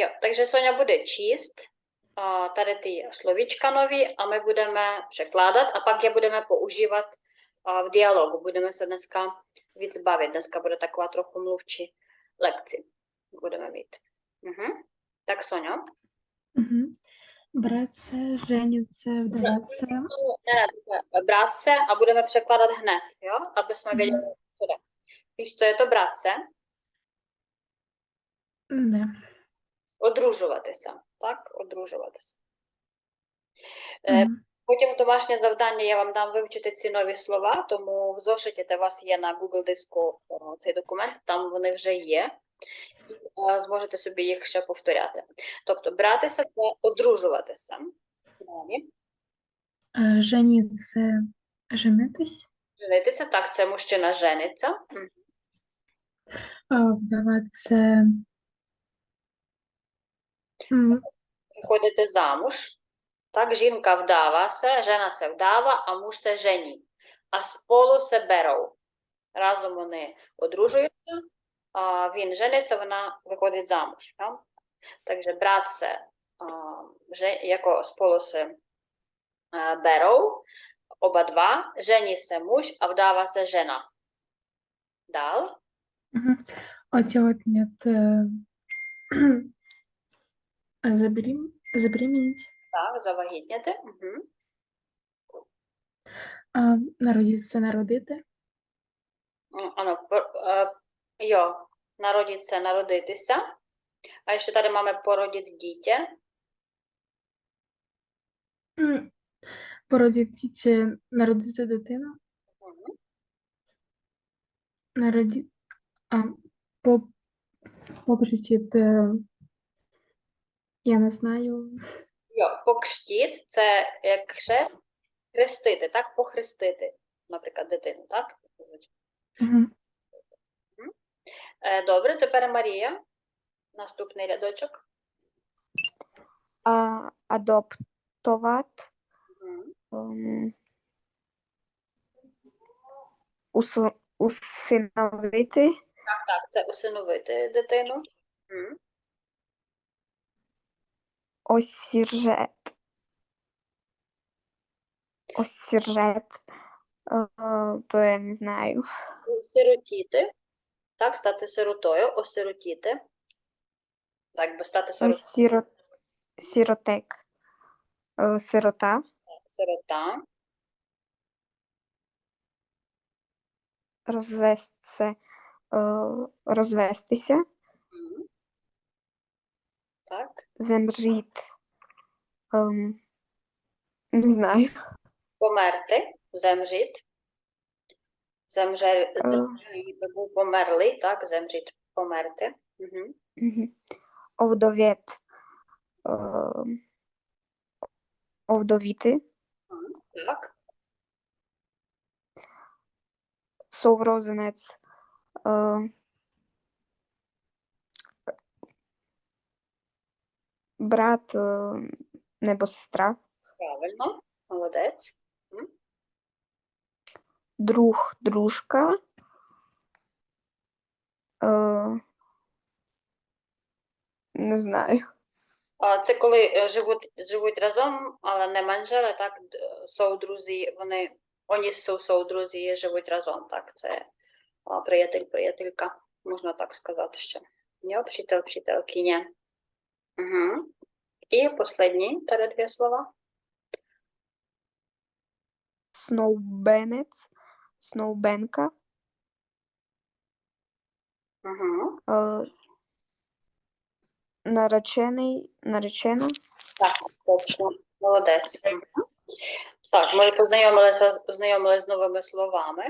Jo, takže Sonja bude číst a tady ty slovíčka nový a my budeme překládat a pak je budeme používat v dialogu. Budeme se dneska víc bavit. Dneska bude taková trochu mluvčí lekci. Budeme mít. Mhm. Tak Sonja. Uh-huh. se, se. Ne, ne, brát a budeme překládat hned, jo? Aby jsme věděli, co jde. Víš, co je to brát se? Ne. Одружуватися. Так, одружуватися. Е, Мгм. Потім домашнє завдання я вам дам вивчити ці нові слова, тому в зошиті де у вас є на Google диску цей документ, там вони вже є, і е, зможете собі їх ще повторяти. Тобто, братися це одружуватися. Далі. Е, Жениться, женитись. Женитися, так, це мужчина жениться. Мгм. Е, М, Виходити замуж. Так, жінка вдава се, жена се вдава, а муж се жені. А з полу се беров. Разом вони одружуються, а він жениться, вона виходить замуж. Ja? Takže брат се, а, же, jako spolu se а, berou, oba dva, žení se muž a vdává se žena. Dál. мгм. Оці от нет. Заберім, забеременеть. Так, завагітняти. Угу. А, Народитися, народити. М, por, е, jo, народиться, народитися. А ще далі маємо породити дітя. М, Породити, народити дитину. Мгм. Народи... А, по... Попросити, я не знаю. Йо, покштіт це як хрест, хрестити, так? Похрестити, наприклад, дитину, так? Е, Добре, тепер Марія. Наступний рядочок. а, адоптувати, Мгм. ем, усу- усиновити, Так, так, це усиновити дитину. Осіржет, осіржет, е, то я не знаю, Сиротіти. Так, стати сиротою, осиротіти. Так, бо стати сиротою. Сіро, сіротек, е, сирота, Сирота. розвестися, е, розвестися, Так. Земжит, ем, не знаю, Померти, земжит. Земжер, би був померлий, так, земжит, померти. Угу. Мгм. Овдовєт. ем, Овдовіти. Так. Соврозенець. е, Брат е, небо сестра. Правильно, молодець. Друг, дружка. Е, Не знаю. А це коли е, живуть, живуть разом, але не манжели, так, д- соудрузі, вони, вони су соудрузі живуть разом, так, це а, приятель, приятелька, можна так сказати ще. Я вчитель, вчителькиня. Угу. І останні перед дві слова. Сноубенець. Сноубенка. Угу. е, Наречений, наречена. Так, точно, молодець. Мгм. Так, ми познайомилися з- познайомилися з новими словами.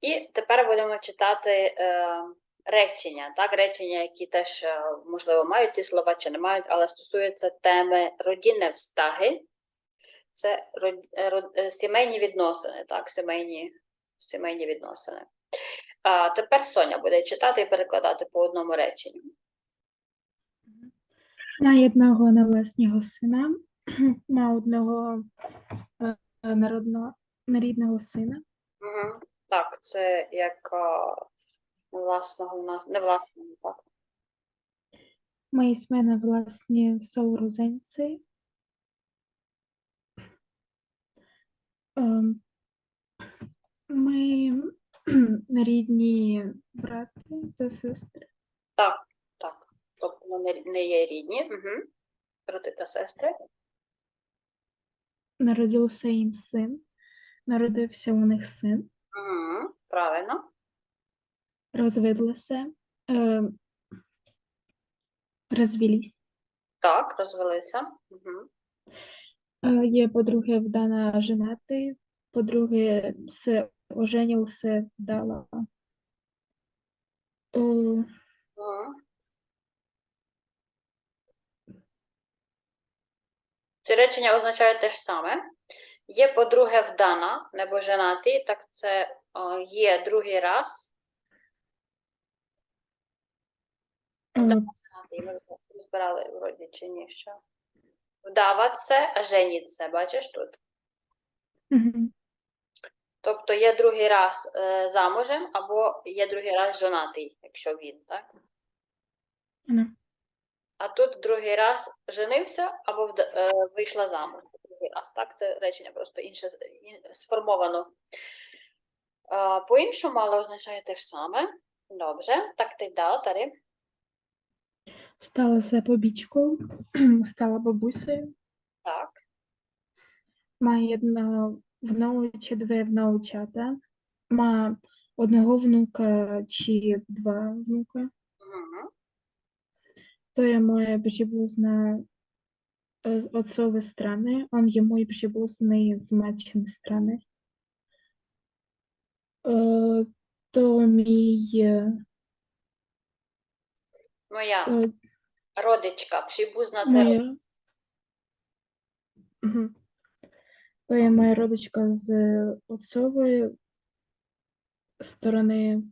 І тепер будемо читати е, речення, так, речення, які теж, е, можливо, мають ті слова чи не мають, але стосуються теми родинне встаги. Це род- е, род- е, сімейні відносини, так, сімейні, сімейні відносини. А тепер Соня буде читати і перекладати по одному реченню. На одного навласного сина, на одного народного, нарідного сина. Угу. Так, це як власного у нас, не власного, так. Ми jsme власні соурозенці. Ем, Ми рідні брати та сестри. Так, так. Тобто вони не є рідні. Угу. Брати та сестри. Народився їм син. Народився у них син. Угу. Правильно. Розвидлися. Ем, Розвелись. Так, розвелися. Угу. Е, Є, по-друге, вдана женати. По-друге, се оженився, вдала. Е, Угу. Ці речення означають те ж саме. Є, по-друге, вдана, небо женатий, так це о, є другий раз. е, Женатий, ми розбирали вроді чи ні ще. Вдава це, а женіть це, бачиш тут. Тобто є другий раз е, замужем або є другий раз жонатий, якщо він, так? Ну, А тут другий раз женився або вда- е, вийшла замуж. Другий раз, так? Це речення просто інше ін- сформовано. Е, По-іншому, але означає те ж саме. Добре, так ти дала, Тарі. Сталася побічкою, стала бабусею. Так. Має одного внуча, дві внучата. Має одного внука чи два внука. Угу. То є моя przybruzna z ojcowej strony. On є mój przybruzny z matczynej strony. Е, То мій е, Моя е, родичка, прибузна це родичка. моя Мгм. То є моя родичка з отцової сторони.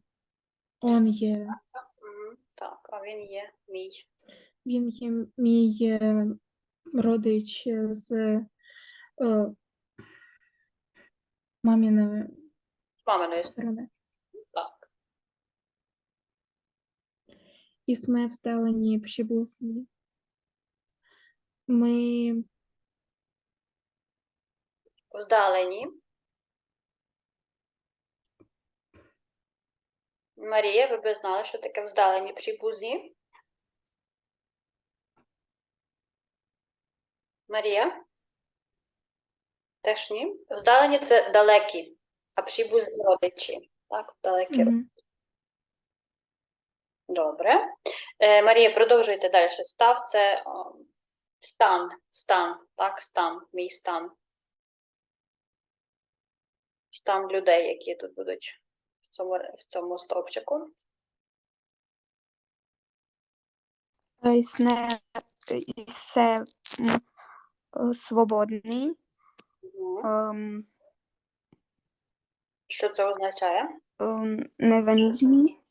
Он є, Мгм. Так, а він є мій. він є мій е, родич з е, маміної З маминої сторони. сторони. Так. І ми всталені przybruzні. Ми Вдалені. Марія, ви б знали, що таке вдалені прибузні? Марія? Теж ні. Вдалені це далекі, а прибузні родичі. Так, далекі. родичі. мгм. Добре. Е, Марія, продовжуйте далі. Став це о, стан, стан, так, стан, мій стан. Стан людей, які тут будуть в цьому, в цьому стовпчику. Е, Сме се е, свободний. Мгм. ем, Що це означає? ем, Незаміжній.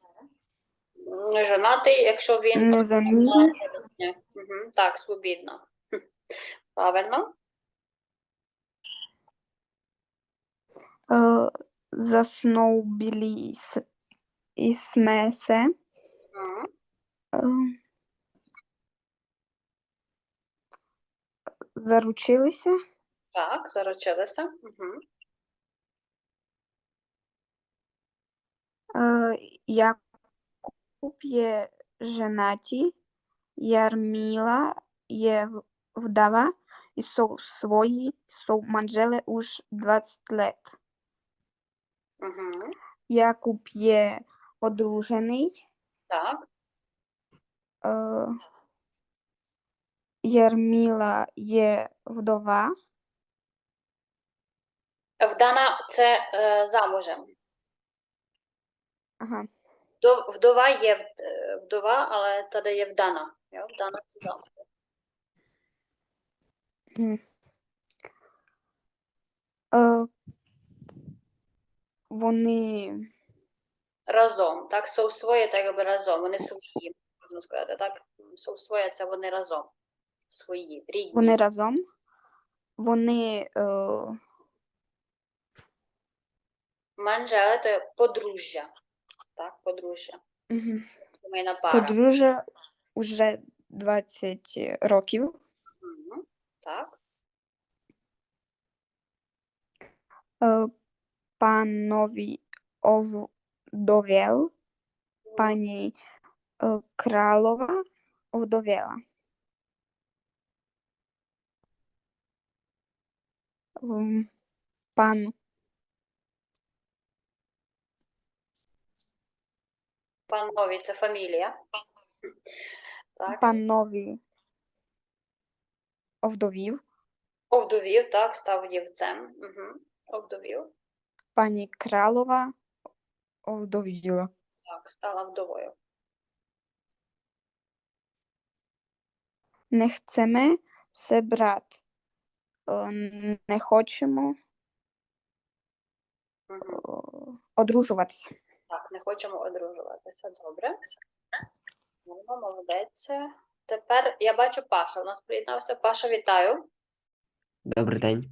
Не жонатий, якщо він Незаміжній. Угу. Так, свобідно. Правильно. Е, Засновбілі і смесе. Ем, Заручилися. Так, заручилися. Угу. Е, Якуб є женаті, Ярміла є вдова і сou свої, сou манжели уж 20 лет. Угу. Якуб є одружений, Так. е, Ярміла є вдова, Вдана це е, замужем. ага. Вдов- Вдова є е, вдова, але тоді є вдана. Вдана це замуж. М. Е, Вони Разом, так? Соусвоє так якби разом. Вони свої, можна сказати, так? Соусвоє це вони разом. Свої, рідні. Вони разом. Вони е, Манжели то подружжя. Так, подружжя. мгм, Сімейна пара. подружжя уже 20 років. Мгм. Так. Е, Панові овдовєл, пані е, Кралова овдовєла. М, Пан Панові це фамілія. Так. панові овдовів, Овдовів, так, став дівцем. Угу. Овдовів. пані Кралова овдовіла. Так, стала вдовою. Не chceme се брати. Е, Не хочемо Угу. е, одружуватися. Так, не хочемо одружуватися. Добре. Ну, молодець. Тепер я бачу Паша. У нас приєднався. Паша, вітаю. Добрий день.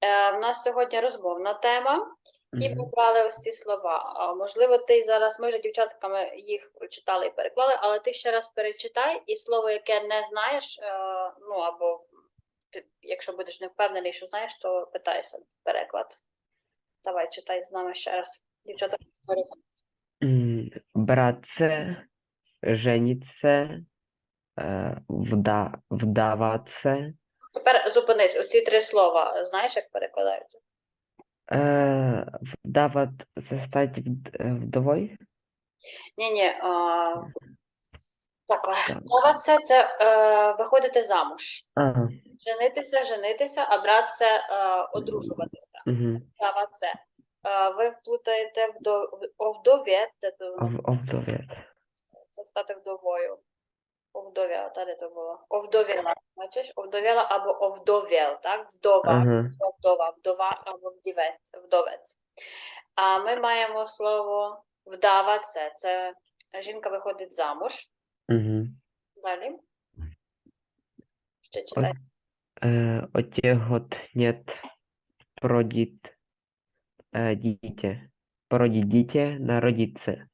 Е, в нас сьогодні розмовна тема, і Мгм. ми брали ось ці слова. А, можливо, ти зараз, ми вже дівчатками їх прочитали і переклали, але ти ще раз перечитай, і слово, яке не знаєш, е, ну або ти, якщо будеш не впевнений, що знаєш, то питайся переклад. Давай, читай з нами ще раз. Дівчата, повторюйте. М, Братце, жениться, е, вда, вдаватися, Тепер зупинись. Оці три слова. Знаєш, як перекладаються? е, вдават, це стать вд- е, вдовою? Ні, ні. А... Так, вдаватися це е, виходити замуж. Ага. Женитися, женитися, а брат це е, одружуватися. Угу. Ви плутаєте вдов... овдовєт, де то воно Ов, овдовєт. це стати вдовою. Овдовя, та де то було? Овдовіла. Бачиш? Овдовіла або овдовєл, так? Вдова. Ага. вдова, вдова або вдівець, вдовець. А ми маємо слово вдава це. Це жінка виходить замуж. Угу. Далі. Ще читай. Е, отєгот нет продіт дітє. Породіть дітє, народіться.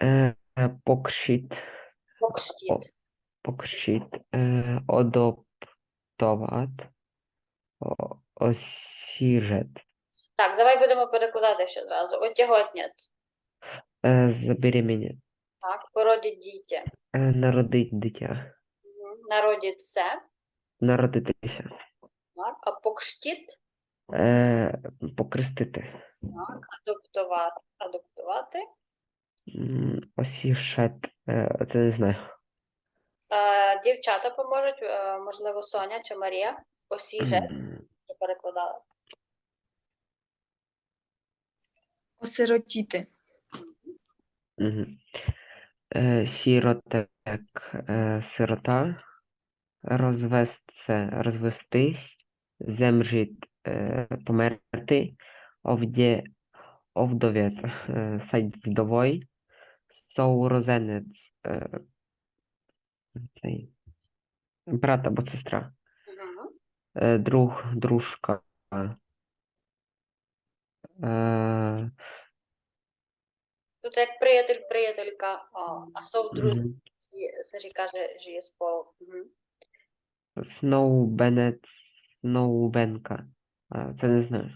Е, е, покшіт. Покштіт. Покшіт, е, одоптоват, осіжет, Так, давай будемо перекладати ще зразу. Отяготнять. е, Так, породить дітя. е, народить дитя, Мгм. Народить це. народитися, Так, а покштіт. Е, покрестити, Так, адоптувати. Адоптувати. м, осішет, е, це не знаю, Е, дівчата поможуть, е, можливо, Соня чи Марія. Осіже, М, що перекладали. Осиротіти. мгм. Е, сіротек, е, сирота, розвестся, розвестись, земжит, померти, овдє, овдовєт, садь вдовой, соурозенець, цей, брат або сестра, друг, дружка, Тут як приятель, приятелька, а, а сов друг, мгм. Сержі каже, що є. Мгм. Сноубенець, Сноубенка. А, Це не знаю.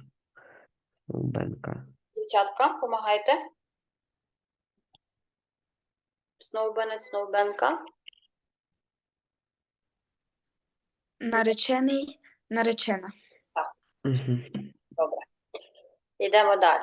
Сноубенка. Дівчатка, помагайте. Сноубенець, Сноубенка. Наречений, наречена. Угу. Добре. Йдемо далі.